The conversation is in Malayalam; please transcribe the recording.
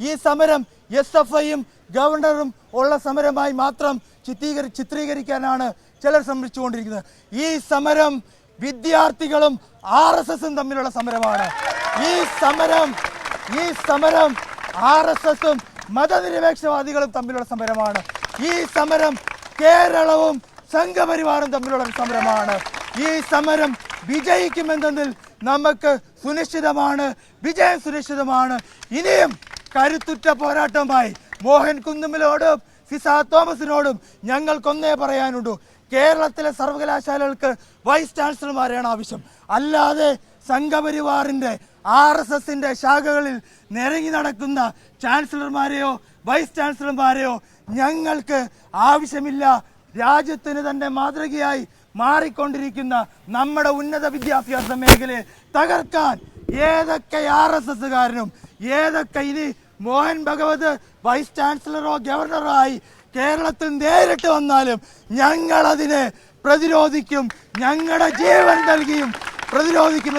ഈ സമരം എസ് എഫ് ഐയും ഗവർണറും ഉള്ള സമരമായി മാത്രം ചിത്രീകരി ചിത്രീകരിക്കാനാണ് ചിലർ ശ്രമിച്ചുകൊണ്ടിരിക്കുന്നത്. ഈ സമരം വിദ്യാർത്ഥികളും ആർ എസ് എസും തമ്മിലുള്ള സമരമാണ്. ഈ സമരം ഈ സമരം ആർ എസ് എസും മതനിരപേക്ഷവാദികളും തമ്മിലുള്ള സമരമാണ്. ഈ സമരം കേരളവും സംഘപരിവാറും തമ്മിലുള്ള സമരമാണ്. ഈ സമരം വിജയിക്കുമെന്നതിൽ നമുക്ക് സുനിശ്ചിതമാണ് വിജയം സുനിശ്ചിതമാണ്. ഇനിയും കരുത്തുറ്റ പോരാട്ടമായി മോഹൻ കുന്നുമിലോടും ഫിസ തോമസിനോടും ഞങ്ങൾക്കൊന്നേ പറയാനുള്ളൂ കേരളത്തിലെ സർവകലാശാലകൾക്ക് വൈസ് ചാൻസലർമാരെയാണ് ആവശ്യം. അല്ലാതെ സംഘപരിവാറിന്റെ ആർ എസ് എസിന്റെ ശാഖകളിൽ നിരങ്ങി നടക്കുന്ന ചാൻസലർമാരെയോ വൈസ് ചാൻസലർമാരെയോ ഞങ്ങൾക്ക് ആവശ്യമില്ല. രാജ്യത്തിന് തന്നെ മാതൃകയായി മാറിക്കൊണ്ടിരിക്കുന്ന നമ്മുടെ ഉന്നത വിദ്യാഭ്യാസ മേഖലയെ തകർക്കാൻ ഏതൊക്കെ ആർ എസ് എസ്സുകാരനും ഏതൊക്കെ ഇനി മോഹൻ ഭഗവത് വൈസ് ചാൻസലറോ ഗവർണറോ ആയി കേരളത്തിൽ നേരിട്ട് വന്നാലും ഞങ്ങൾ അതിനെ പ്രതിരോധിക്കും ഞങ്ങളുടെ ജീവൻ നൽകിയും പ്രതിരോധിക്കും